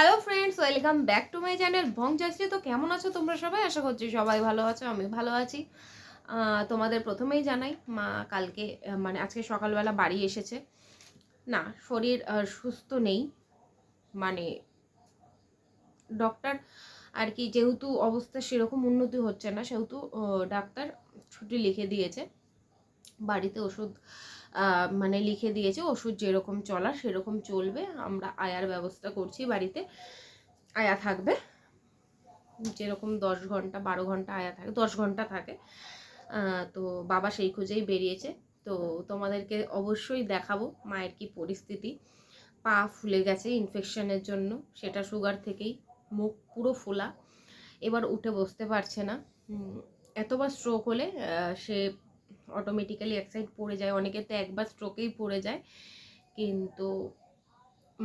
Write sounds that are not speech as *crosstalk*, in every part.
Hello friends welcome back to my channel ভং Joyshree তো কেমন আছো তোমরা সবাই? আশা করছি সবাই ভালো আছো, আমি ভালো আছি। তোমাদের প্রথমেই জানাই, মা কালকে মানে আজকে সকালবেলা বাড়ি এসেছে। না, শরীর সুস্থ নেই। মানে ডক্টর আর কি, যেহেতু অবস্থা সেরকম উন্নতি হচ্ছে না, সেহেতু ডাক্তার ছুটি লিখে দিয়েছে। বাড়িতে ওষুধ মানে লিখে দিয়েছে, ওষুধ যেরকম চলার সেরকম চলবে। আমরা আয়ার ব্যবস্থা করছি বাড়িতে, আয়া থাকবে। যেরকম দশ ঘণ্টা, বারো ঘণ্টা আয়া থাকে, দশ ঘণ্টা থাকে। তো বাবা সেই খুঁজেই বেরিয়েছে। তো তোমাদেরকে অবশ্যই দেখাবো মায়ের কি পরিস্থিতি। পা ফুলে গেছে ইনফেকশনের জন্য, সেটা সুগার থেকেই মুখ পুরো ফোলা। এবার উঠে বসতে পারছে না। এতবার স্ট্রোক হলে সে অটোমেটিক্যালি এক সাইড পড়ে যায়। অনেকে তো একবার স্ট্রোকেই পড়ে যায়। কিন্তু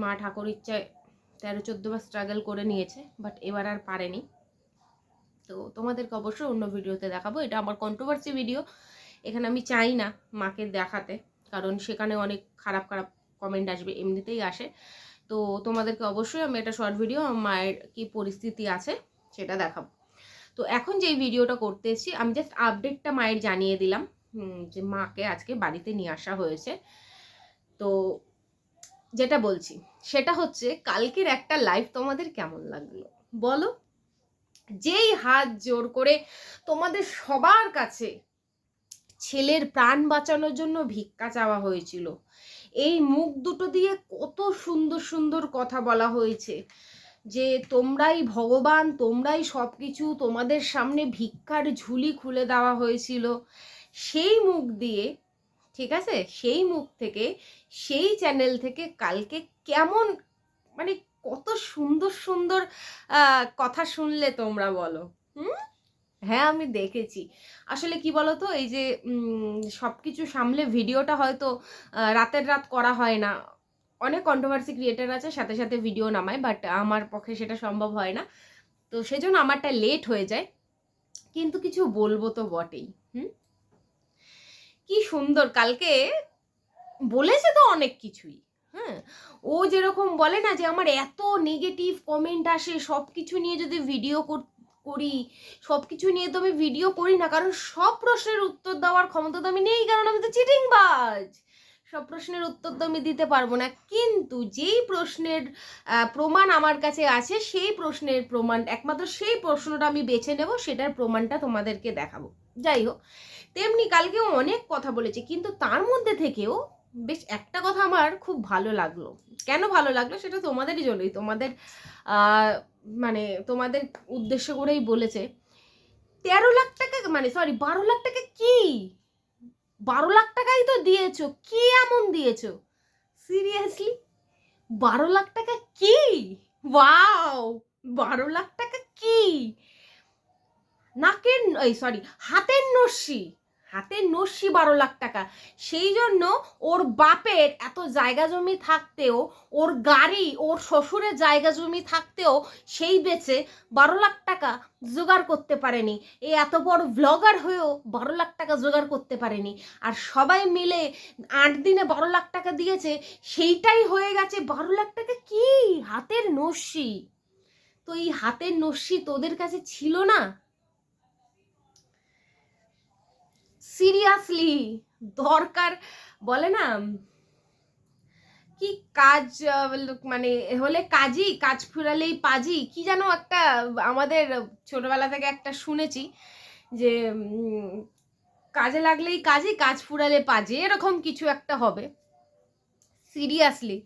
মা ঠাকুর ইচ্ছায় তেরো চোদ্দোবার স্ট্রাগল করে নিয়েছে বাট এবার আর পারেনি। তো তোমাদেরকে অবশ্যই অন্য ভিডিওতে দেখাবো। এটা আমার কন্ট্রোভার্সি ভিডিও এখানে আমি চাই না মাকে দেখাতে, কারণ সেখানে অনেক খারাপ খারাপ কমেন্ট আসবে, এমনিতেই আসে। তো তোমাদেরকে অবশ্যই আমি একটা শর্ট ভিডিও মায়ের কি পরিস্থিতি আছে সেটা দেখাবো। তো এখন যেই ভিডিওটা করতে এসেছি, আমি জাস্ট আপডেটটা মায়ের জানিয়ে দিলাম। যে মাকে আজকে বাড়িতে নিয়ে আসা হয়েছে। তো যেটা বলছি, সেটা হচ্ছে কালকের একটা লাইভ তোমাদের কেমন লাগল? বলো। যেই হাত জোর করে তোমাদের সবার কাছে ছেলের প্রাণ বাঁচানোর জন্য ভিক্ষা চাওয়া হয়েছিল, এই মুখ দুটো দিয়ে কত সুন্দর সুন্দর কথা বলা হয়েছে যে তোমরাই ভগবান, তোমরাই সব কিছু তোমাদের সামনে ভিক্ষার ঝুলি খুলে দেওয়া হয়েছিল। সেই মুখ দিয়ে, ঠিক আছে? সেই মুখ থেকে, সেই চ্যানেল থেকে কালকে কেমন মানে কত সুন্দর সুন্দর কথা শুনলে তোমরা বলো। হুম? হ্যাঁ আমি দেখেছি। আসলে কি বলো তো এই যে সব কিছু সামলে ভিডিওটা হয়তো রাতের রাত করা হয় না। অনেক কন্ট্রোভার্সি ক্রিয়েটার আছে, সাথে সাথে ভিডিও নামায় বাট আমার পক্ষে সেটা সম্ভব হয় না। তো সেজন্য আমারটা লেট হয়ে যায়। কিন্তু কিছু বলব তো বটেই। হুম? কি সুন্দর। কালকে বলেছে তো অনেক কিছুই হ্যাঁ? ও যেরকম বলে না যে আমার এত নেগেটিভ কমেন্ট আসে সব কিছু নিয়ে যদি ভিডিও করি সব কিছু নিয়ে তো আমি ভিডিও করি না, কারণ সব প্রশ্নের উত্তর দেওয়ার ক্ষমতা তো আমি নেই, কারণ আমি তো চিটিংবাজ। সব প্রশ্নের উত্তর তো আমি দিতে পারব না। কিন্তু যেই প্রশ্নের প্রমাণ আমার কাছে আছে, সেই প্রশ্নের প্রমাণ, একমাত্র সেই প্রশ্নটা আমি বেছে নেব, সেটার প্রমাণটা তোমাদেরকে দেখাবো। যাই হোক তেমনি কালকেও অনেক কথা বলেছে, কিন্তু তার মধ্যে থেকেও বেশ একটা কথা আমার খুব ভালো লাগল। কেন ভালো লাগল সেটা তোমাদেরই জন্যই, তোমাদের মানে তোমাদের উদ্দেশ্য করেই বলেছে। তেরো লাখ টাকা মানে সরি বারো লাখ টাকা কি? বারো লাখ টাকাই তো দিয়েছ, কি এমন দিয়েছ? সিরিয়াসলি বারো লাখ টাকা কি? ওয়াও বারো লাখ টাকা কি? নাকের, এই সরি হাতের নস্যি। হাতের নস্যি বারো লাখ টাকা। সেই জন্য ওর বাপের এত জায়গা জমি থাকতেও, ওর গাড়ি, ওর শ্বশুরের জায়গা জমি থাকতেও সেই বেচে বারো লাখ টাকা জোগাড় করতে পারেনি। এই এত বড় ব্লগার হয়েও বারো লাখ টাকা জোগাড় করতে পারেনি। আর সবাই মিলে আট দিনে বারো লাখ টাকা দিয়েছে, সেইটাই হয়ে গেছে বারো লাখ টাকা কি? হাতের নস্যি। তো এই হাতের নস্যি তোদের কাছে ছিল না? সিরিয়াসলি দরকার বলে না? কি কাজ মানে হলে কাজই, কাজ ফুরালেই পাজি। কি যেন একটা, আমাদের ছোটবেলা থেকে একটা শুনেছি যে কাজে লাগলেই কাজই, কাজ ফুরালে পাজি। এরকম কিছু একটা হবে। সিরিয়াসলি।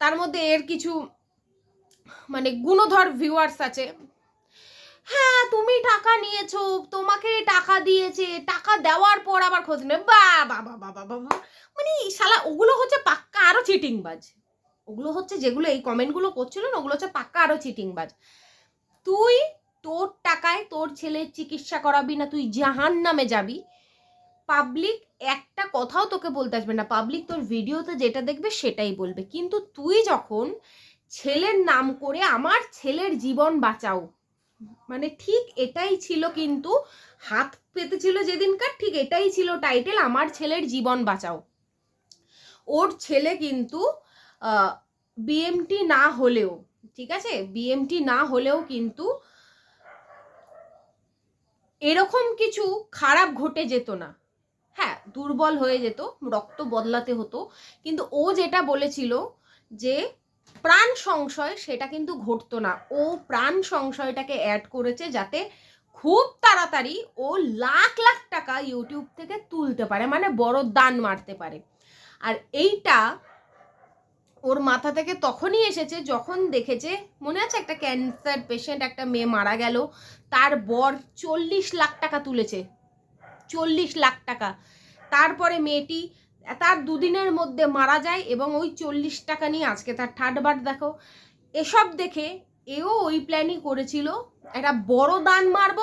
তার মধ্যে এর কিছু মানে গুণধর ভিউয়ার্স আছে। হ্যাঁ তুমি টাকা নিয়েছো, তোমাকে টাকা দিয়েছে, টাকা দেওয়ার পর আবার খোঁজ নেবে। বা বাবা বাবা বাবা মানে এই শালা, ওগুলো হচ্ছে পাক্কা আরও চিটিংবাজ। ওগুলো হচ্ছে যেগুলো এই কমেন্টগুলো করছিল না, ওগুলো হচ্ছে পাক্কা আরও চিটিংবাজ। তুই তোর টাকায় তোর ছেলের চিকিৎসা করাবি না, তুই জাহান নামে যাবি। পাবলিক একটা কথাও তোকে বলতে আসবে না। পাবলিক তোর ভিডিওতে যেটা দেখবে সেটাই বলবে। কিন্তু তুই যখন ছেলের নাম করে আমার ছেলের জীবন বাঁচাও মানে ঠিক এটাই ছিল কিন্তু হাত পেতেছিল যেদিনকার, ঠিক এটাই ছিল টাইটেল আমার ছেলের জীবন বাঁচাও। ওর ছেলে কিন্তু বিএমটি না হলেও, ঠিক আছে? বিএমটি না হলেও কিন্তু এরকম কিছু খারাপ ঘটে যেত না। হ্যাঁ দুর্বল হয়ে যেত, রক্ত বদলাতে হতো। কিন্তু ও যেটা বলেছিল যে প্রাণ সংশয় সেটা কিন্তু ঘটতো না। ও প্রাণ সংশয়টাকে অ্যাড করেছে যাতে খুব তাড়াতাড়ি ও লাখ লাখ টাকা ইউটিউব থেকে তুলতে পারে মানে বড় দান মারতে পারে। আর এইটা ওর মাথা থেকে তখনই এসেছে যখন দেখেছে, মনে আছে একটা ক্যান্সার পেশেন্ট একটা মেয়ে মারা গেল, তার বর চল্লিশ লাখ টাকা তুলেছে। চল্লিশ লাখ টাকা। তারপরে মেয়েটি তার দুদিনের মধ্যে মারা যায় এবং ওই চল্লিশ টাকা নিয়ে আজকে তার থার্ড বার দেখো। এসব দেখে এও ওই প্ল্যানই করেছিল, একটা বড় দান মারব,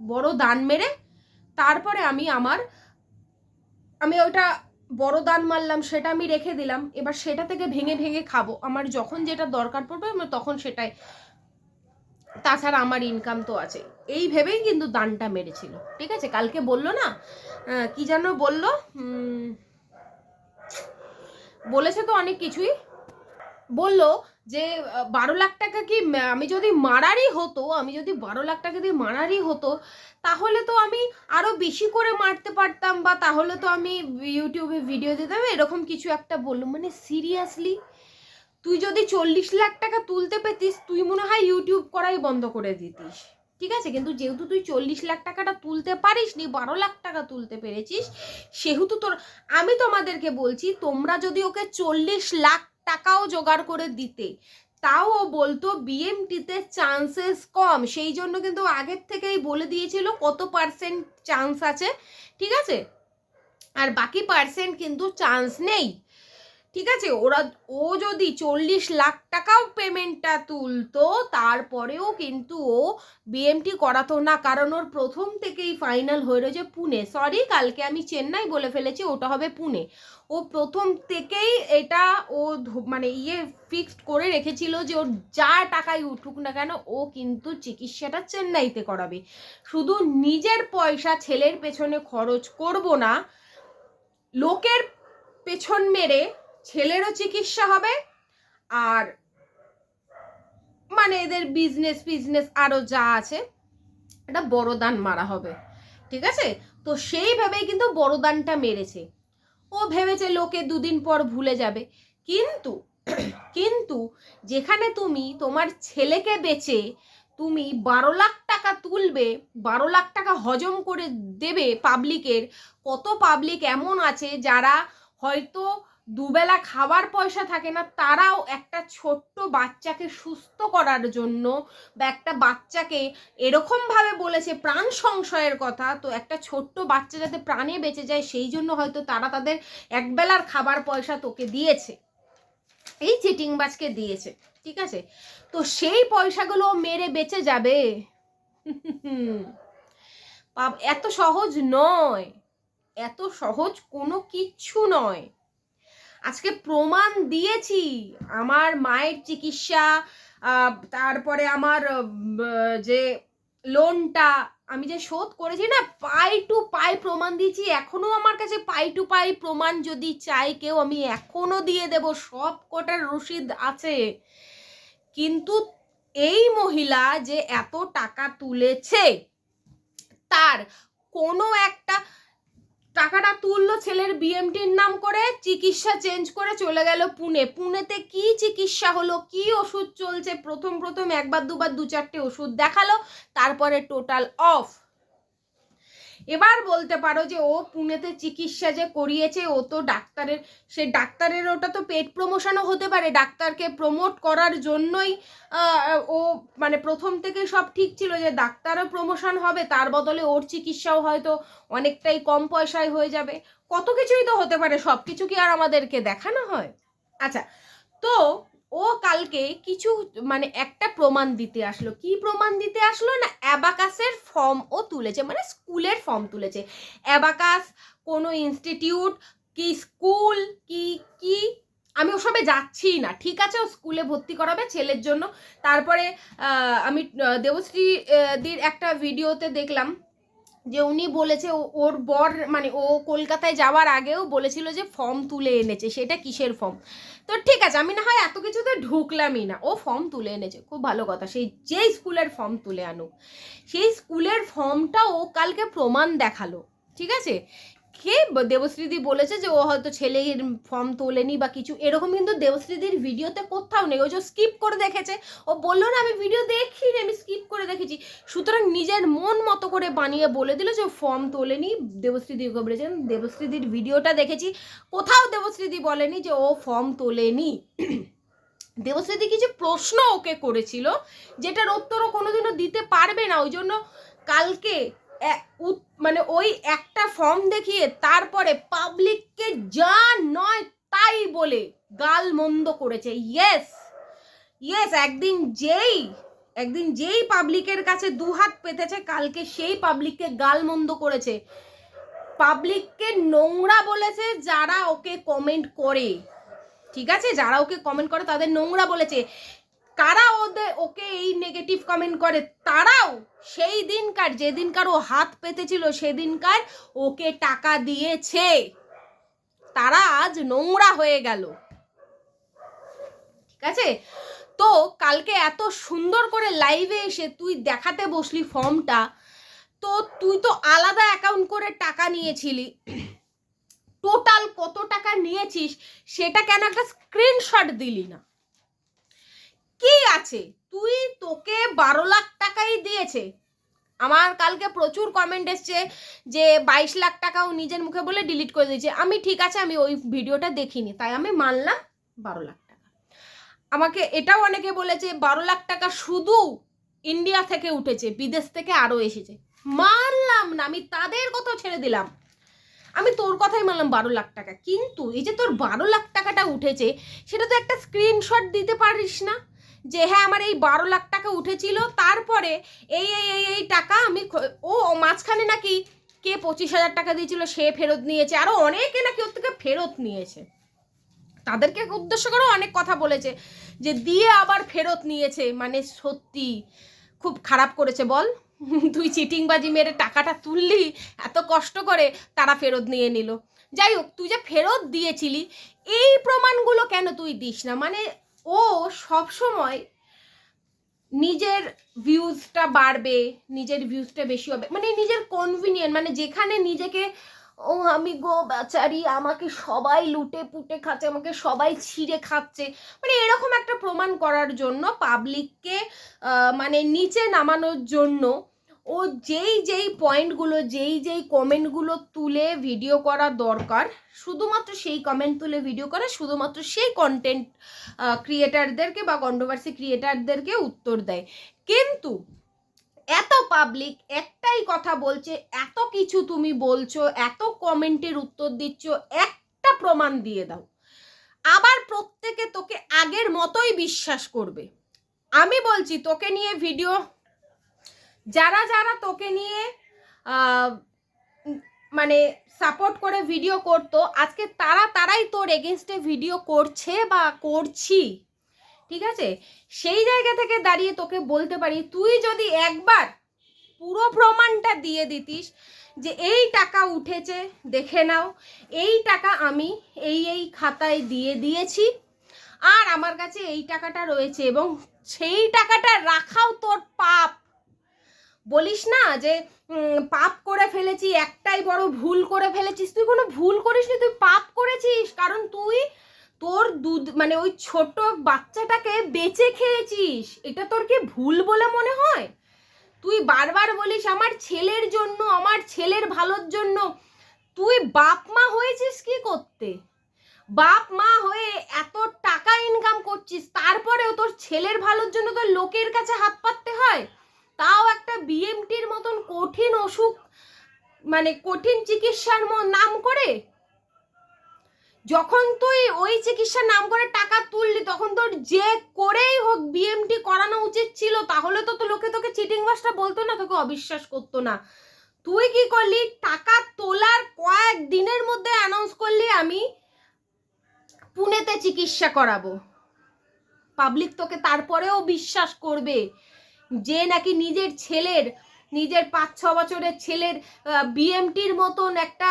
বড় দান মেরে, তারপরে আমি আমার, আমি ওইটা বড় দান মারলাম, সেটা আমি রেখে দিলাম, এবার সেটা থেকে ভেঙে ভেঙে খাব। আমার যখন যেটা দরকার পড়বে, আমি তখন সেটাই। তাছাড়া আমার ইনকাম তো আছে। এই ভেবেই কিন্তু দানটা মেরেছিল। ঠিক আছে? কালকে বলল না কি যেন বলল? বলেছে তো অনেক কিছুই। বলল যে, বারো লাখ টাকা কি, আমি যদি মারারই হতো, আমি যদি বারো লাখ টাকা দিয়ে মারারই হতো, তাহলে তো আমি আরও বেশি করে মারতে পারতাম বা তাহলে তো আমি ইউটিউবে ভিডিও দিতাম, এরকম কিছু একটা বলল। মানে সিরিয়াসলি তুই যদি চল্লিশ লাখ টাকা তুলতে পেতিস, তুই মনে হয় ইউটিউব করাই বন্ধ করে দিতিস। ঠিক আছে? কিন্তু যেহেতু তুই চল্লিশ লাখ টাকাটা তুলতে পারিস নি বারো লাখ টাকা তুলতে পেরেছিস, সেহেতু তোর, আমি তোমাদেরকে বলছি, তোমরা যদি ওকে চল্লিশ লাখ টাকাও জোগাড় করে দিতে, তাও ও বলতো বিএমটিতে চান্সেস কম। সেই জন্য কিন্তু আগের থেকেই বলে দিয়েছিল কত পার্সেন্ট চান্স আছে, ঠিক আছে? আর বাকি পার্সেন্ট কিন্তু চান্স নেই। ঠিক আছে? ওরা, ও যদি চল্লিশ লাখ টাকাও পেমেন্টটা তুলতো, তারপরেও কিন্তু ও বিএমটি করাতো না। কারণ ওর প্রথম থেকেই ফাইনাল হয়ে রয়েছে পুনে। সরি কালকে আমি চেন্নাই বলে ফেলেছি, ওটা হবে পুনে। ও প্রথম থেকেই এটা ও মানে ইয়ে ফিক্সড করে রেখেছিল যে ওর যা টাকাই উঠুক না কেন, ও কিন্তু চিকিৎসাটা চেন্নাইতে করাবে। শুধু নিজের পয়সা ছেলের পেছনে খরচ করব না, লোকের পেছন মেরে ছেলেরও চিকিৎসা হবে আর মানে এদের বিজনেস বিজনেস আরও যা আছে এটা বড় দান মারা হবে। ঠিক আছে? তো সেইভাবেই কিন্তু বড় দানটা মেরেছে। ও ভেবেছে লোকে দুদিন পর ভুলে যাবে। কিন্তু কিন্তু যেখানে তুমি তোমার ছেলেকে বেচে তুমি বারো লাখ টাকা তুলবে, বারো লাখ টাকা হজম করে দেবে পাবলিকের কত পাবলিক এমন আছে যারা হয়তো দুবেলা খাবার পয়সা থাকে না, তারাও একটা ছোট্ট বাচ্চাকে সুস্থ করার জন্য বা একটা বাচ্চাকে এরকমভাবে বলেছে প্রাণ সংশয়ের কথা, তো একটা ছোট্ট বাচ্চা যাতে প্রাণে বেঁচে যায়, সেই জন্য হয়তো তারা তাদের একবেলার খাবার পয়সা তোকে দিয়েছে। এই চিটিংবাজকে দিয়েছে, ঠিক আছে? তো সেই পয়সাগুলো মেরে বেঁচে যাবে? এত সহজ নয়। এত সহজ কোনো কিচ্ছু নয়। আজকে প্রমাণ দিয়েছি। আমার মায়ের চিকিৎসা তারপরে আমার যে লোনটা আমি যে শোধ করেছি না, পাই টু পাই প্রমাণ দিয়েছি। এখনও আমার কাছে পাই টু পাই প্রমাণ যদি চাই, কেউ আমি এখনও দিয়ে দেব। সব কটার রসিদ আছে। কিন্তু এই মহিলা যে এত টাকা তুলেছে, তার কোনো একটা টাকাটা তুললো ছেলের বিএমটির নাম করে, চিকিৎসা চেঞ্জ করে চলে গেল পুনে। পুনেতে কি চিকিৎসা হলো, কি ওষুধ চলছে? প্রথম প্রথম একবার, দুবার, দু চারটে ওষুধ দেখাল, তারপরে টোটাল অফ এবার বলতে পারো যে ও পুনেতে চিকিৎসা যে করিয়েছে, ও তো ডাক্তারের, সে ডাক্তারের ওটা তো পেট প্রমোশনও হতে পারে। ডাক্তারকে প্রমোট করার জন্যই ও মানে প্রথম থেকে সব ঠিক ছিল যে ডাক্তারও প্রমোশন হবে, তার বদলে ওর চিকিৎসাও হয়তো অনেকটাই কম পয়সায় হয়ে যাবে। কত কিছুই তো হতে পারে সব কিছু কি আর আমাদেরকে দেখানো হয়? আচ্ছা তো ও কালকে কিছু মানে একটা প্রমাণ দিতে আসলো। কি প্রমাণ দিতে আসলো না? অ্যাবাকাসের ফর্ম ও তুলেছে মানে স্কুলের ফর্ম তুলেছে। অ্যাবাকাস, কোনো ইনস্টিটিউট, কি স্কুল, কি কি? আমি ওসবে যাচ্ছি না। ঠিক আছে, ও স্কুলে ভর্তি করাবে ছেলের জন্য। তারপরে আমি দেবশ্রী দির একটা ভিডিওতে দেখলাম যে উনি বলেছে ওর বর মানে ও কলকাতায় যাওয়ার আগেও বলেছিল যে ফর্ম তুলে এনেছে, সেটা কিসের ফর্ম তো ঠিক আছে, আমি না হয় এত কিছুতে ঢুকলামই না। ও ফর্ম তুলে এনেছে, খুব ভালো কথা। সেই যে স্কুলের ফর্ম তুলে আনুক, সেই স্কুলের ফর্মটা ও কালকে প্রমাণ দেখাল, ঠিক আছে? কে দেবশ্রীদি বলেছে যে ও হয়তো ছেলের ফর্ম তোলেনি বা কিছু, এরকম কিন্তু দেবশ্রীদির ভিডিওতে কোথাও নেই। ও যে স্কিপ করে দেখেছে। ও বলল না, আমি ভিডিও দেখিনি, আমি স্কিপ করে দেখেছি। সুতরাং নিজের মন মতো করে বানিয়ে বলে দিল যে ফর্ম তোলেনি। দেবশ্রীদি ওকে বলেছেন দেবশ্রীদির ভিডিওটা দেখেছি। কোথাও দেবশ্রীদি বলেনি যে ও ফর্ম তোলেনি। দেবশ্রীদি কিছু প্রশ্ন ওকে করেছিল, যেটার উত্তর ও কোনোদিনও দিতে পারবে না। ওই জন্য কালকে মানে ওই একটা ফর্ম দেখিয়ে তারপরে পাবলিককে যা নয় তাই বলে গাল মন্দ করেছে। ইয়েস ইয়েস একদিন যেই একদিন যেই পাবলিকের কাছে দু হাত পেতেছে, কালকে সেই পাবলিককে গাল মন্দ করেছে। পাবলিককে নোংরা বলেছে, যারা ওকে কমেন্ট করে। ঠিক আছে? যারা ওকে কমেন্ট করে, তাদের নোংরা বলেছে। কারা ওদের ওকে এই নেগেটিভ কমেন্ট করে? তারাও সেই দিনকার, যেদিনকার ও হাত পেতেছিল সেদিনকার ওকে টাকা দিয়েছে। তারা আজ নোংরা হয়ে গেল। ঠিক আছে? তো কালকে এত সুন্দর করে লাইভে এসে তুই দেখাতে বসলি ফর্মটা, তো তুই তো আলাদা অ্যাকাউন্ট করে টাকা নিয়েছিলি। টোটাল কত টাকা নিয়েছিস, সেটা কেন একটা স্ক্রিনশট দিলি না? কি আছে? তুই তোকে বারো লাখ টাকাই দিয়েছে। আমার কালকে প্রচুর কমেন্ট এসছে যে বাইশ লাখ টাকাও নিজের মুখে বলে ডিলিট করে দিয়েছে। আমি ঠিক আছে, আমি ওই ভিডিওটা দেখিনি, তাই আমি মানলাম বারো লাখ টাকা। আমাকে এটাও অনেকে বলেছে, বারো লাখ টাকা শুধু ইন্ডিয়া থেকে উঠেছে, বিদেশ থেকে আরও এসেছে। মানলাম না, আমি তাদের কথা ছেড়ে দিলাম। আমি তোর কথাই মানলাম বারো লাখ টাকা। কিন্তু এই যে তোর বারো লাখ টাকাটা উঠেছে, সেটা তো একটা স্ক্রিনশট দিতে পারিস না। যে হ্যাঁ আমার এই বারো লাখ টাকা উঠেছিল, তারপরে এই এই এই এই টাকা আমি ও মাঝখানে নাকি কে পঁচিশ হাজার টাকা দিয়েছিল, সে ফেরত নিয়েছে আরও অনেকে নাকি ওর থেকে ফেরত নিয়েছে। তাদেরকে উদ্দেশ্য করেও অনেক কথা বলেছে, যে দিয়ে আবার ফেরত নিয়েছে মানে সত্যি খুব খারাপ করেছে, বল। *laughs* তুই চিটিংবাজি মেরে টাকাটা তুললি, এত কষ্ট করে তারা ফেরত নিয়ে নিল। যাই হোক, তুই যে ফেরত দিয়েছিলি, এই প্রমাণগুলো কেন তুই দিস না? মানে ও সব সময় নিজের ভিউজটা বাড়বে, নিজের ভিউজটা বেশি হবে মানে নিজের কনভিনিয়েন্ট মানে যেখানে নিজেকে, ও আমি গো বেচারি, আমাকে সবাই লুটে পুটে খাচ্ছে, আমাকে সবাই ছিঁড়ে খাচ্ছে। মানে এরকম একটা প্রমাণ করার জন্য পাবলিককে মানে নিচে নামানোর জন্য ও যেই যেই পয়েন্টগুলো যেই যেই কমেন্টগুলো তুলে ভিডিও করা দরকার, শুধুমাত্র সেই কমেন্ট তুলে ভিডিও করে, শুধুমাত্র সেই কন্টেন্ট ক্রিয়েটারদেরকে বা কন্ট্রোভার্সি ক্রিয়েটারদেরকে উত্তর দেয়। কিন্তু এত পাবলিক একটাই কথা বলছে, এত কিছু তুমি বলছো, এত কমেন্টের উত্তর দিচ্ছ, একটা প্রমাণ দিয়ে দাও। আবার প্রত্যেকে তোকে আগের মতোই বিশ্বাস করবে। আমি বলছি, তোকে নিয়ে ভিডিও যারা যারা তোকে নিয়ে মানে সাপোর্ট করে ভিডিও করতো, আজকে তারা তারাই তোর এগেনস্টে ভিডিও করছে বা করছি। ঠিক আছে? সেই জায়গা থেকে দাঁড়িয়ে তোকে বলতে পারি, তুই যদি একবার পুরো প্রমাণটা দিয়ে দিতিস যে এই টাকা উঠেছে, দেখে নাও, এই টাকা আমি এই এই খাতায় দিয়ে দিয়েছি, আর আমার কাছে এই টাকাটা রয়েছে এবং সেই টাকাটা রাখাও তোর পাপ। বলিস না যে পাপ করে ফেলেছি, একটাই বড় ভুল করে ফেলেছিস। তুই কোনো ভুল করিসনি, তুই পাপ করেছিস। কারণ তুই তোর দুধ মানে ওই ছোট বাচ্চাটাকে বেঁচে খেয়েছিস। এটা তোর কি ভুল বলে মনে হয়? তুই বারবার বলিস, আমার ছেলের জন্য, আমার ছেলের ভালোর জন্য। তুই বাপ মা হয়েছিস কি করতে? বাপ মা হয়ে এত টাকা ইনকাম করছিস, তারপরেও তোর ছেলের ভালোর জন্য তোর লোকের কাছে হাত পাততে হয়? তাও একটা বিএমটির মতন কঠিন অসুখ মানে কঠিন চিকিৎসার নাম করে? যখন তুই ওই চিকিৎসার নাম করে টাকা তুললি, তখন তোর যে করেই হোক বিএমটি করানো উচিত ছিল, তাহলে তো তো লোকে তোকে চিটিং মাস্টার বলতো না, তোকে অবিশ্বাস করতো না। তুই কি করলি? টাকা তোলার কয়েক দিনের মধ্যে অ্যানাউন্স করলি, আমি পুনেতে চিকিৎসা করাবো। পাবলিক তোকে তারপরেও বিশ্বাস করবে। যে নাকি নিজের ছেলের, নিজের পাঁচ ছ বছরের ছেলের বিএমটির মতন একটা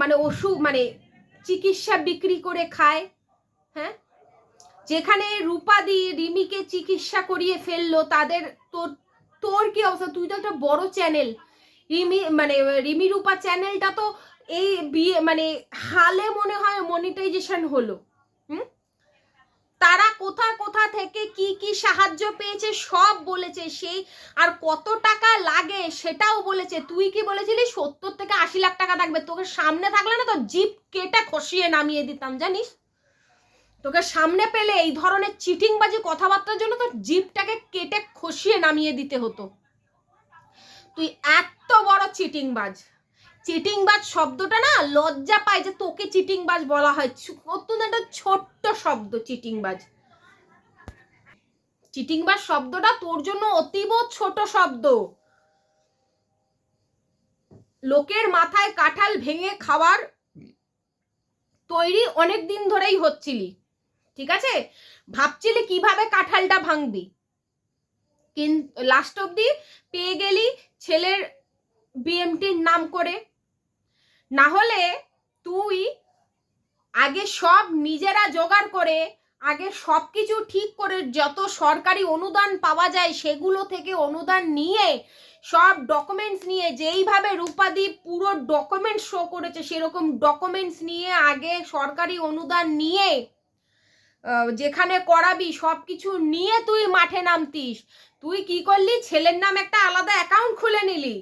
মানে ওষুধ মানে চিকিৎসা বিক্রি করে খায় হ্যাঁ? যেখানে রূপাদি, রিমিকে চিকিৎসা করিয়ে ফেলল, তাদের তোর তোর কি অবস্থা? তুই তো একটা বড় চ্যানেল। রিমি মানে রিমি রূপা চ্যানেলটা তো এই বিয়ে মানে হালে মনে হয় মনিটাইজেশন হলো, হুম? তারা কোথা কোথা থেকে কি কি সাহায্য পেয়েছে, সব বলেছে সেই, আর কত টাকা লাগে সেটাও বলেছে। তুই কি বলেছিলি? সত্তর থেকে আশি লাখ টাকা লাগবে তোকে সামনে থাকলে না তো জিপ কেটে খসিয়ে নামিয়ে দিতাম, জানিস? তোকে সামনে পেলে এই ধরনের চিটিংবাজি কথাবার্তার জন্য তো জিপটাকে কেটে খসিয়ে নামিয়ে দিতে হতো। তুই এত বড় চিটিংবাজ। চিটিংবাজ শব্দটা না লজ্জা পায় যে তোকে চিটিংবাজ বলা হয়। অত্যন্ত একটা ছোট্ট শব্দ, চিটিংবাজ। চিটিংবাজ শব্দটা তোর জন্য অতীব ছোট শব্দ। লোকের মাথায় কাঁঠাল ভেঙে খাওয়ার তৈরি অনেক দিন ধরেই হচ্ছিলি, ঠিক আছে? ভাবছিলি কীভাবে কাঁঠালটা ভাঙবি। কিন্তু লাস্ট অব্দি পেয়ে গেলি ছেলের বিএমটির নাম করে। না হলে তুই আগে সব নিজেরা জোগাড় করে, আগে সব কিছু ঠিক করে যত সরকারি অনুদান পাওয়া যায় সেগুলো থেকে অনুদান নিয়ে, সব ডকুমেন্টস নিয়ে, যেইভাবে রূপাদি পুরো ডকুমেন্টস শো করেছে সেরকম ডকুমেন্টস নিয়ে আগে সরকারি অনুদান নিয়ে যেখানে করাবি সব কিছু নিয়ে তুই মাঠে নামতিস। তুই কি করলি? ছেলের নাম একটা আলাদা অ্যাকাউন্ট খুলে নিলি,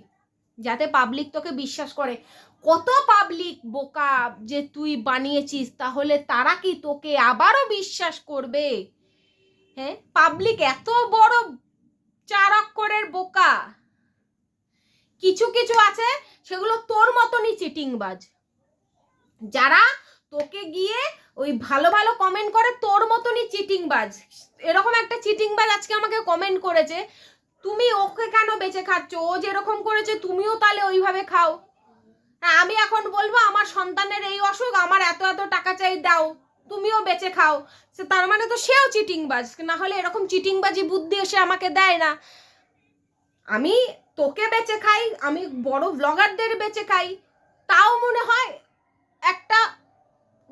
যাতে পাবলিক তোকে বিশ্বাস করে। কত পাবলিক বোকা যে তুই বানিয়েছিস, তাহলে তারা কি তোকে আবারও বিশ্বাস করবে? হ্যাঁ? পাবলিক এত বড় চার অক্ষরের বোকা। কিছু কিছু আছে, সেগুলো তোর মতনই চিটিংবাজ। যারা তোকে গিয়ে ওই ভালো ভালো কমেন্ট করে, তোর মতনই চিটিংবাজ। এরকম একটা চিটিংবাজ আজকে আমাকে কমেন্ট করেছে, তুমি ওকে কেন বেঁচে খাচ্ছ? ও যেরকম করেছে, তুমিও তাহলে ওইভাবে খাও। আমি এখন বলব আমার সন্তানের এই অসুখ, আমার এত এত টাকা চাই, দাও, তুমিও বেঁচে খাও। তার মানে তো সেও চিটিংবাজ, না হলে এরকম চিটিংবাজি বুদ্ধি এসে আমাকে দেয় না। আমি তোকে বেঁচে খাই, আমি বড় ব্লগারদের বেঁচে খাই, তাও মনে হয় একটা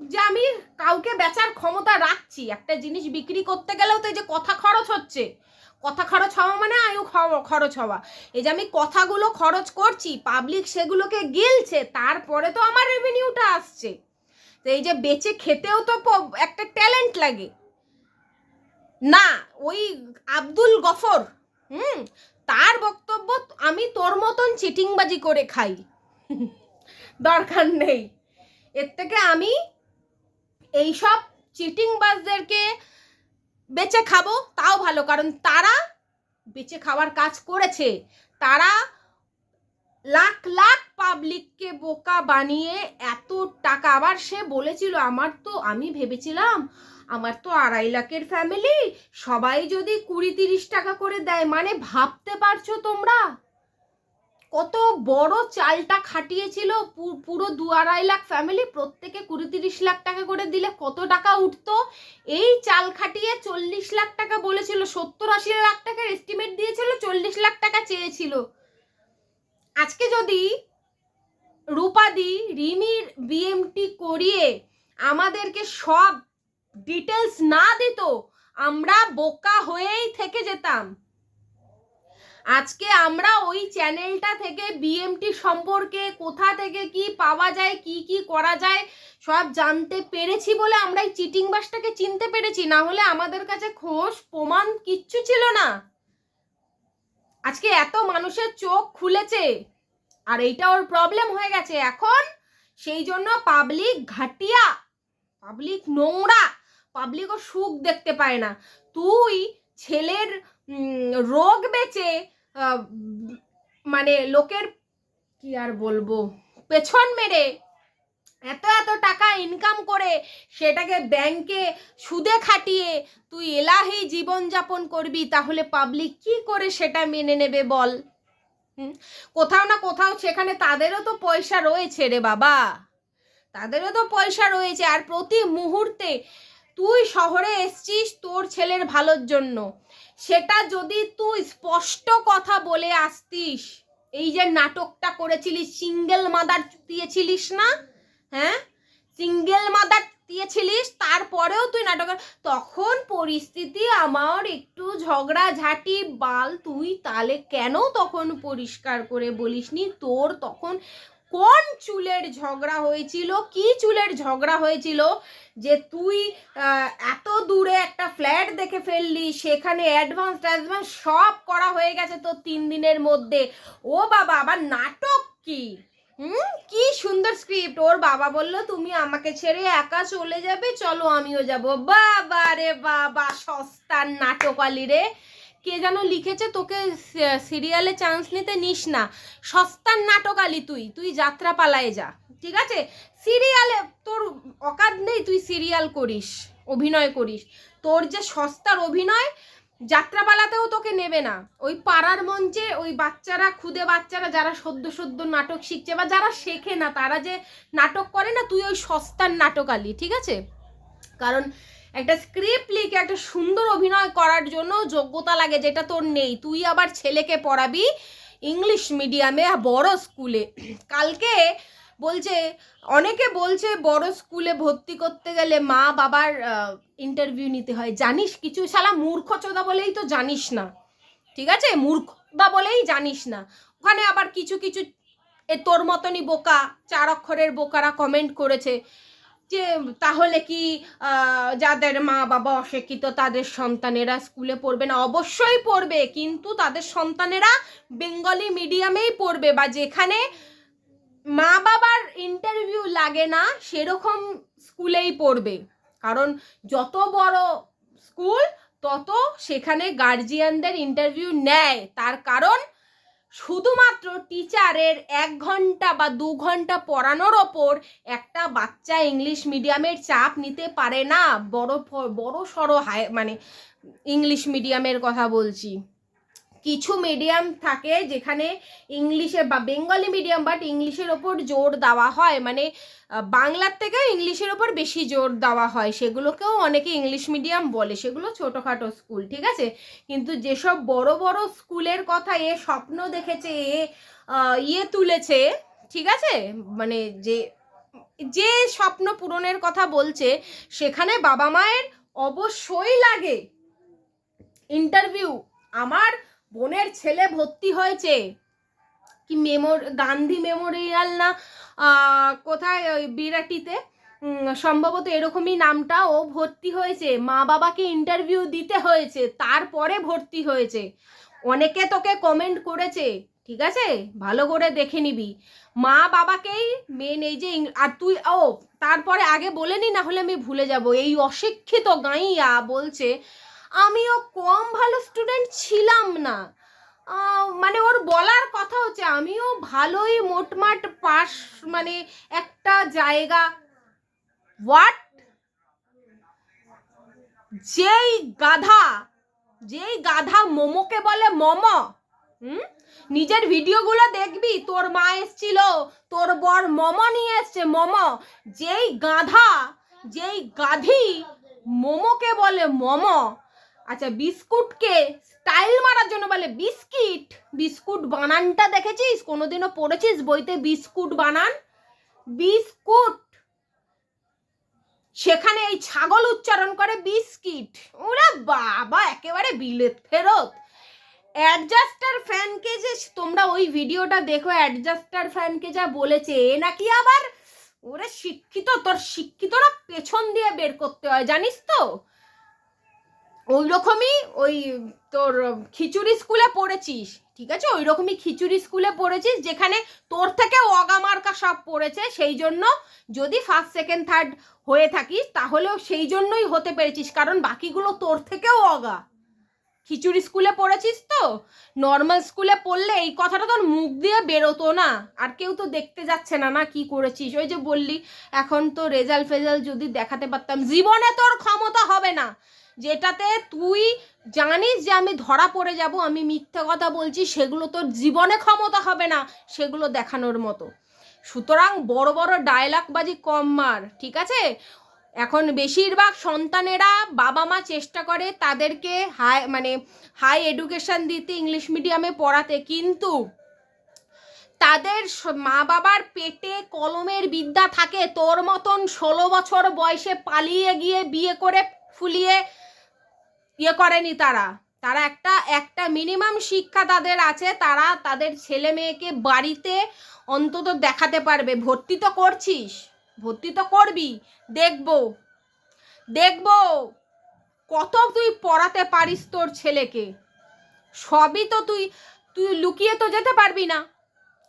যে আমি কাউকে বেচার ক্ষমতা রাখছি, একটা জিনিস বিক্রি করতে গেলেও তো এই যে কথা খরচ হচ্ছে কথা খরচ হওয়া মানে আয়ু খরচ হওয়া। এই যে আমি কথাগুলো খরচ করছি পাবলিক সেগুলোকে গিলছে, তারপরে তো আমার রেভিনিউটা আসছে। তো এই যে বেচে খেতেও তো একটা ট্যালেন্ট লাগে। না, ওই আব্দুল গফর, হুম, তার বক্তব্য আমি তোর মতন চিটিংবাজি করে খাই। *laughs* দরকার নেই। এর থেকে আমি এইসব চিটিংবাজদেরকে বেচে খাব, তাও ভালো, কারণ তারা বেঁচে খাওয়ার কাজ করেছে। তারা লাখ লাখ পাবলিককে বোকা বানিয়ে এত টাকা, আবার সে বলেছিল, আমার তো, আমি ভেবেছিলাম, আমার তো আড়াই লাখের ফ্যামিলি সবাই যদি কুড়ি তিরিশ টাকা করে দেয় মানে ভাবতে পারছ তোমরা? কত বড় চালটা খাটিয়েছিল পুরো দু আড়াই লাখ ফ্যামিলি প্রত্যেকে কুড়ি তিরিশ লাখ টাকা করে দিলে কত টাকা উঠতো? এই চাল খাটিয়ে চল্লিশ লাখ টাকা বলেছিল, সত্তর আশি লাখ টাকার এস্টিমেট দিয়েছিল, চল্লিশ লাখ টাকা চেয়েছিল। আজকে যদি রূপাদি রিমির বিএমটি করিয়ে আমাদেরকে সব ডিটেলস না দিত, আমরা বোকা হয়েই থেকে যেতাম। আজকে আমরা ওই চ্যানেলটা থেকে বিএমটি সম্পর্কে কোথা থেকে কি পাওয়া যায়, কি কি করা যায়, সব জানতে পেরেছি বলে আমরা এই চিটিং বাসটাকে চিনতে পেরেছি। না হলে আমাদের কাছে খোঁজ প্রমাণ কিচ্ছু ছিল না। আজকে এত মানুষের চোখ খুলেছে আর এইটা ওর প্রবলেম হয়ে গেছে। এখন সেই জন্য পাবলিক ঘাটিয়া পাবলিক নোংরা পাবলিক ও সুখ দেখতে পায় না। তুই ছেলের রোগ বেচে মানে লোকের কি আর বলব? পেছন মেরে এত এত টাকা ইনকাম করে সেটাকে ব্যাংকে সুদে খাটিয়ে তুই এলাহি জীবনযাপন করবি, তাহলে পাবলিক কি করে সেটা মেনে নেবে বল? কোথাও না কোথাও সেখানে তাদেরও তো পয়সা রয়েছে রে বাবা। তাদেরও তো পয়সা রয়েছে। আর প্রতি মুহূর্তে তুই শহরে এসছিস তোর ছেলের ভালোর জন্য। সেটা যদি তুই স্পষ্ট কথা বলে আসতিস, এই যে নাটকটা করেছিলিস, সিঙ্গেল মাদার দিয়েছিলিস না? হ্যাঁ? সিঙ্গেল মাদার দিয়েছিলিস, তারপরেও তুই নাটক তখন পরিস্থিতি আমার একটু ঝগড়া ঝাঁটি বাল, তুই তাহলে কেন তখন পরিষ্কার করে বলিসনি? তোর তখন কোন চুলের ঝগড়া হয়েছিল? কি চুলের ঝগড়া হয়েছিল? যে তুই এত দূরে একটা ফ্ল্যাট দেখে ফেললি, সেখানে অ্যাডভান্স ট্যাডভান্স সব করা হয়ে গেছে তোর তিন দিনের মধ্যে। ও বাবা, আবার নাটক কি? হুম? কি সুন্দর স্ক্রিপ্ট ওর বাবা বলল, তুমি আমাকে ছেড়ে একা চলে যাবে, চলো আমিও যাব। বাবা রে বাবা, সস্তার নাটকালি রে। কে যেন লিখেছে, তোকে সিরিয়ালে চান্স নিতে নিস না। সস্তার নাটক নাটকালি তুই তুই যাত্রা পালায় যা, ঠিক আছে? সিরিয়ালে তোর অকাত নেই, তুই সিরিয়াল করিস, অভিনয় করিস। তোর যে সস্তার অভিনয়, যাত্রাপালাতেও তোকে নেবে না। ওই পাড়ার মঞ্চে ওই বাচ্চারা, খুদে বাচ্চারা যারা সদ্য সদ্য নাটক শিখছে বা যারা শেখে না, তারা যে নাটক করে না, তুই ওই সস্তার নাটক নাটকালি ঠিক আছে? কারণ একটা স্ক্রিপ্ট লিখে একটা সুন্দর অভিনয় করার জন্য যোগ্যতা লাগে যেটা তোর নেই। তুই আবার ছেলেকে পড়াবি ইংলিশ মিডিয়ামে বড় স্কুলে কালকে বলছে, অনেকে বলছে বড় স্কুলে ভর্তি করতে গেলে মা বাবার ইন্টারভিউ নিতে হয়। জানিস কিছু? শালা মূর্খ চোদা বলেই তো জানিস না। ঠিক আছে? মূর্খদা বলেই জানিস না। ওখানে আবার কিছু কিছু এ তোর মতনই বোকা, চার অক্ষরের বোকারা কমেন্ট করেছে। যে তাহলে কি যাদের মা বাবা অশিক্ষিত, তাদের সন্তানেরা স্কুলে পড়বে না? অবশ্যই পড়বে, কিন্তু তাদের সন্তানেরা বেঙ্গলি মিডিয়ামেই পড়বে বা যেখানে মা বাবার ইন্টারভিউ লাগে না, সেরকম স্কুলেই পড়বে। কারণ যত বড় স্কুল, তত সেখানে গার্জিয়ানদের ইন্টারভিউ নেয়। তার কারণ শুধুমাত্র টিচারের এক ঘণ্টা বা দু ঘণ্টা পড়ানোর ওপর একটা বাচ্চা ইংলিশ মিডিয়ামের চাপ নিতে পারে না। বড় বড় সড়ো হাই মানে ইংলিশ মিডিয়ামের কথা বলছি। কিছু মিডিয়াম থাকে যেখানে ইংলিশে বা বেঙ্গলি মিডিয়াম বাট ইংলিশের ওপর জোর দেওয়া হয়। মানে বাংলার থেকে ইংলিশের ওপর বেশি জোর দেওয়া হয়। সেগুলোকেও অনেকে ইংলিশ মিডিয়াম বলে। সেগুলো ছোটোখাটো স্কুল ঠিক আছে? কিন্তু যেসব বড় বড় স্কুলের কথা এ স্বপ্ন দেখেছে, এ ইয়ে তুলেছে, ঠিক আছে? মানে যে যে স্বপ্ন পূরণের কথা বলছে, সেখানে বাবা মায়ের অবশ্যই লাগে ইন্টারভিউ আমার বোনের ছেলে ভর্তি হয়েছে। কি মেমোর, গান্ধী মেমোরিয়াল না? কোথায় ওই বিরাটিতে? সম্ভবত এরকমই নামটা। ও ভর্তি হয়েছে। মা বাবাকে ইন্টারভিউ দিতে হয়েছে। তারপরে ভর্তি হয়েছে। অনেকে তোকে কমেন্ট করেছে। ঠিক আছে? ভালো করে দেখে নিবি। মা বাবাকেই মেন এই যে আর তুই, ও, তারপরে আগে বলে নি, না হলে আমি ভুলে যাব। এই অশিক্ষিত গাইয়া বলছে আমিও কম ভালো স্টুডেন্ট ছিলাম না। মানে ওর বলার কথা হচ্ছে, আমিও ভালোই মোটমাট পাস মানে একটা জায়গা। হোয়াট যেই গাধা যেই গাধা মোমোকে বলে মম, হুম? নিজের ভিডিওগুলো দেখবি, তোর মা এসছিল, তোর বর মম নিয়ে এসছে, মম। যেই গাধা, যেই গাধি মোমোকে বলে মম আচ্ছা বিস্কুটকে স্টাইল মারার জন্য বলে বিস্কিট। বিস্কুট বানানটা দেখেছিস? কোনোদিনও পড়েছিস বইতে? বিস্কুট বানান। বিস্কুট। সেখানে এই ছাগল উচ্চারণ করে বিস্কিট। ওরা বাবা, একেবারে বিলেত ফেরত। অ্যাডজাস্টার ফ্যানকে যে তোমরা ওই ভিডিওটা দেখো, অ্যাডজাস্টার ফ্যানকে যা বলেছে, এ নাকি আবার ওরা শিক্ষিত, তোর শিক্ষিতরা পেছন দিয়ে বের করতে হয়, জানিস তো? ওই রকমই ওই তোর খিচুড়ি স্কুলে পড়েছিস, ঠিক আছে? ওই রকমই খিচুড়ি স্কুলে পড়েছিস, যেখানে তোর থেকে অগামার্কা সব পড়েছে, সেই জন্য যদি ফার্স্ট সেকেন্ড থার্ড হয়ে থাকিস, তাহলেও সেই জন্যই হতে পেরেছিস, কারণ বাকিগুলো তোর থেকেও অগা খিচুড়ি স্কুলে পড়েছিস তো? নর্মাল স্কুলে পড়লে এই কথাটা তোর মুখ দিয়ে বেরোতো না, আর কেউ তো দেখতে যাচ্ছে না না কি করেছিস? ওই যে বললি, এখন তো রেজাল্ট ফেজাল্ট যদি দেখাতে পারতাম, জীবনে তোর ক্ষমতা হবে না। যেটাতে তুই জানিস যে আমি ধরা পড়ে যাব, আমি মিথ্যে কথা বলছি, সেগুলো তোর জীবনে ক্ষমতা হবে না, সেগুলো দেখানোর মতো। সুতরাং বড় বড় ডায়লগবাজি কম মার, ঠিক আছে? এখন বেশিরভাগ সন্তানেরা বাবা মা চেষ্টা করে তাদেরকে হাই মানে হাই এডুকেশন দিতে ইংলিশ মিডিয়ামে পড়াতে, কিন্তু তাদের মা বাবার পেটে কলমের বিদ্যা থাকে, তোর মতন ষোলো বছর বয়সে পালিয়ে গিয়ে বিয়ে করে ফুলিয়ে ইয়ে করেনি তারা। তারা একটা একটা মিনিমাম শিক্ষা তাদের আছে, তারা তাদের ছেলে মেয়েকে বাড়িতে অন্তত দেখাতে পারবে। ভর্তি তো করছিস, ভর্তি তো করবি, দেখব দেখব কত তুই পড়াতে পারিস তোর ছেলেকে। সবই তো তুই তুই লুকিয়ে তো যেতে পারবি না।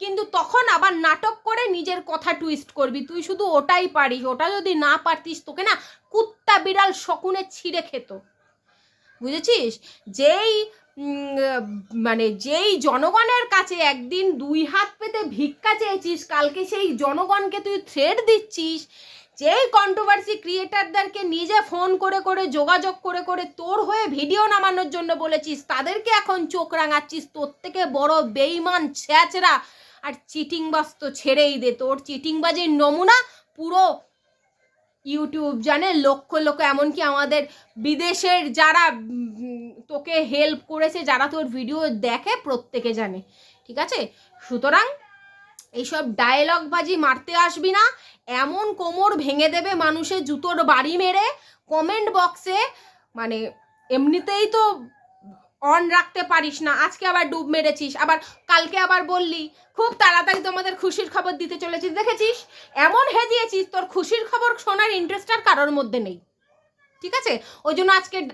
কিন্তু তখন আবার নাটক করে নিজের কথা টুইস্ট করবি। তুই শুধু ওটাই পারিস, ওটা যদি না পারতিস তোকে না কুত্তা বিড়াল শকুনে ছিঁড়ে খেত। বুঝেছিস? যেই মানে যেই জনগণের কাছে একদিন দুই হাত পেতে ভিক্ষা চেয়েছিস, কালকে সেই জনগণকে তুই থ্রেড দিচ্ছিস, যেই কন্ট্রোভার্সি ক্রিয়েটারদেরকে নিজে ফোন করে করে, যোগাযোগ করে করে তোর হয়ে ভিডিও নামানোর জন্য বলেছিস, তাদেরকে এখন চোখ রাঙাচ্ছিস, তোর থেকে বড় বেইমান ছ্যাচরা আর চিটিংবাজ তো ছেড়েই দে, তোর চিটিংবাজির নমুনা পুরো ইউটিউব জানে, লক্ষ লক্ষ, এমনকি আমাদের বিদেশের যারা তোকে হেল্প করেছে, যারা তোর ভিডিও দেখে, প্রত্যেকে জানে, ঠিক আছে? সুতরাং এইসব ডায়লগবাজি মারতে আসবি না, এমন কোমর ভেঙে দেবে মানুষের জুতোর বাড়ি মেরে কমেন্ট বক্সে মানে এমনিতেই তো অন রাখতে পারিস না। আজকে আবার ডুব মেরেছিস। আবার কালকে আবার বললি, খুব তাড়াতাড়ি তোমাদের খুশির খবর দিতে চলেছিস। দেখেছিস? এমন হেজিয়েছিস, তোর খুশির খবর শোনার ইন্টারেস্ট আর কারোর মধ্যে নেই। ঠিক আছে? ওই জন্য আজকে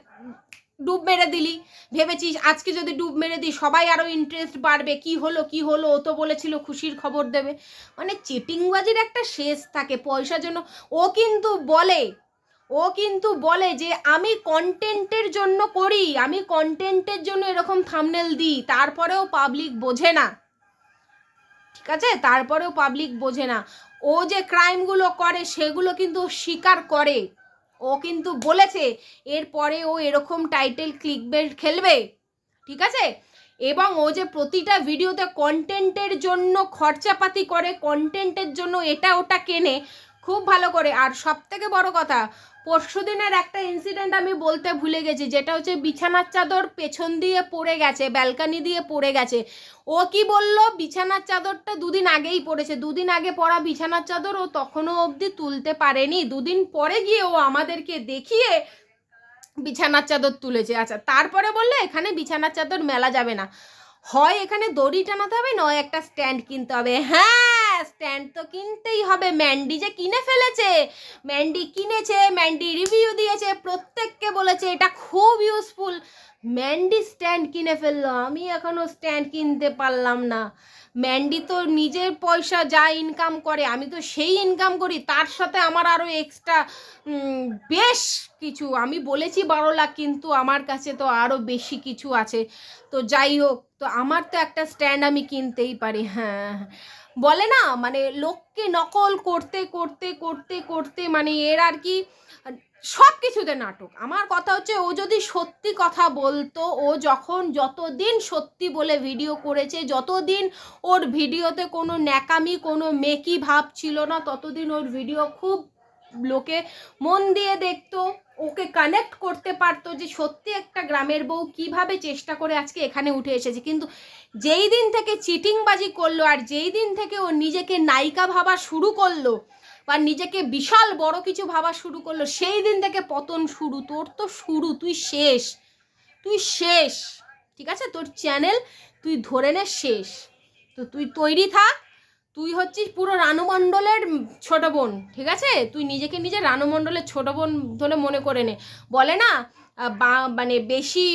ডুব মেরে দিলি। ভেবেছিস, আজকে যদি ডুব মেরে দিই, সবাই আরও ইন্টারেস্ট বাড়বে। কি হলো কি হলো? ও তো বলেছিল খুশির খবর দেবে। মানে চিটিংবাজির একটা শেষ থাকে। পয়সার জন্য ও কিন্তু বলে ও কিন্তু বলে যে, আমি কন্টেন্টের জন্য করি, আমি কন্টেন্টের জন্য এরকম থামনেল দিই, তারপরেও পাবলিক বোঝে না। ঠিক আছে? তারপরেও পাবলিক বোঝে না। ও যে ক্রাইমগুলো করে, সেগুলো কিন্তু স্বীকার করে। ও কিন্তু বলেছে, এরপরে ও এরকম টাইটেল ক্লিক বেল্ট খেলবে। ঠিক আছে? এবং ও যে প্রতিটা ভিডিওতে কন্টেন্টের জন্য খরচাপাতি করে কন্টেন্টের জন্য এটা ওটা কেনে খুব ভালো করে। আর সব থেকে বড় কথা, পরশু দিনের একটা ইনসিডেন্ট আমি বলতে ভুলে গেছি, যেটা হচ্ছে বিছানার চাদর পেছন দিয়ে পড়ে গেছে ব্যালকানি দিয়ে পড়ে গেছে। ও কি বলল? বিছানার চাদরটা দুদিন আগেই পড়েছে। দুদিন আগে পড়া বিছানার চাদর ও তখনও অবধি তুলতে পারেনি। দুদিন পরে গিয়ে ও আমাদেরকে দেখিয়ে বিছানার চাদর তুলেছে। আচ্ছা তারপরে বললে এখানে বিছানার চাদর মেলা যাবে না। হয় এখানে দড়ি টানাতে হবে, নয় একটা স্ট্যান্ড কিনতে হবে। হ্যাঁ! স্ট্যান্ড তো কিনতেই হবে। ম্যান্ডি যে কিনে ফেলেছে ম্যান্ডি কিনেছে ম্যান্ডি রিভিউ দিয়েছে, প্রত্যেককে বলেছে এটা খুব ইউজফুল ম্যান্ডি স্ট্যান্ড কিনে ফেলল, আমি এখনও স্ট্যান্ড কিনতে পারলাম না। ম্যান্ডি তো নিজের পয়সা যা ইনকাম করে, আমি তো সেই ইনকাম করি, তার সাথে আমার আরও এক্সট্রা বেশ কিছু। আমি বলেছি বারো লাখ, কিন্তু আমার কাছে তো আরও বেশি কিছু আছে। তো যাই হোক, তো আমার তো একটা স্ট্যান্ড আমি কিনতেই পারি হ্যাঁ। বলে না মানে লোককে নকল করতে করতে করতে করতে মানে এর আর কি সব কিছুতে নাটক। আমার কথা হচ্ছে, ও যদি সত্যি কথা বলতো, ও যখন যতদিন সত্যি বলে ভিডিও করেছে, যতদিন ওর ভিডিওতে কোনো ন্যাকামি, কোনো মেকি ভাব ছিল না, ততদিন ওর ভিডিও খুব লোকে মন দিয়ে দেখতো। ওকে কানেক্ট করতে পারতো যে সত্যি একটা গ্রামের বউ কীভাবে চেষ্টা করে আজকে এখানে উঠে এসেছে। কিন্তু যেই দিন থেকে চিটিংবাজি করল আর যেই দিন থেকে ও নিজেকে নায়িকা ভাবা শুরু করল বা নিজেকে বিশাল বড় কিছু ভাবা শুরু করল, সেই দিন থেকে পতন শুরু। তোর তো শুরু, তুই শেষ তুই শেষ, ঠিক আছে? তোর চ্যানেল তুই ধরে নে শেষ। তো তুই তৈরি থাক তুই হচ্ছিস পুরো রানুমণ্ডলের ছোট বোন, ঠিক আছে? তুই নিজেকে নিজে রানুমণ্ডলের ছোট বোন ধরে মনে করে নে। বলে না বা মানে বেশি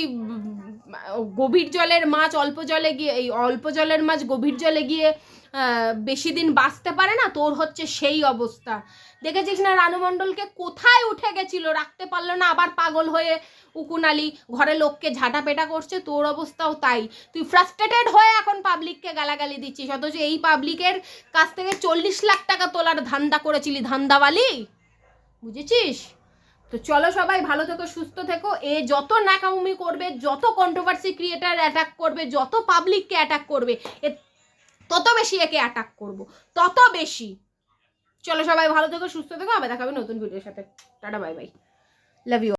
গভীর জলের মাছ, অল্প জলে গিয়ে, এই অল্প জলের মাছ গভীর জলে গিয়ে বেশি দিন বাঁচতে পারে না, তোর হচ্ছে সেই অবস্থা। দেখেছিস না রানু মণ্ডলকে কোথায় উঠে গেছিল? রাখতে পারল না, আবার পাগল হয়ে উকুনালি ঘরে লোককে ঝাঁটা পেটা করছে, তোর অবস্থাও তাই। তুই ফ্রাস্ট্রেটেড হয়ে এখন পাবলিককে গালাগালি দিচ্ছিস, অথচ এই পাবলিকের কাছ থেকে চল্লিশ লাখ টাকা তোলার ধান্দা করেছিলি, ধান্দাওয়ালি? বুঝেছিস? তো চলো সবাই ভালো থেকো, সুস্থ থেকো। এ যত ন্যাকামুমি করবে, যত কন্ট্রোভার্সি ক্রিয়েটার অ্যাটাক করবে, যত পাবলিককে অ্যাটাক করবে এ তত বেশি একে অ্যাটাক করব। তত বেশি। চলো সবাই ভালো থেকো, সুস্থ থেকো, আবার দেখাবে নতুন ভিডিওর সাথে। Tata bye bye love you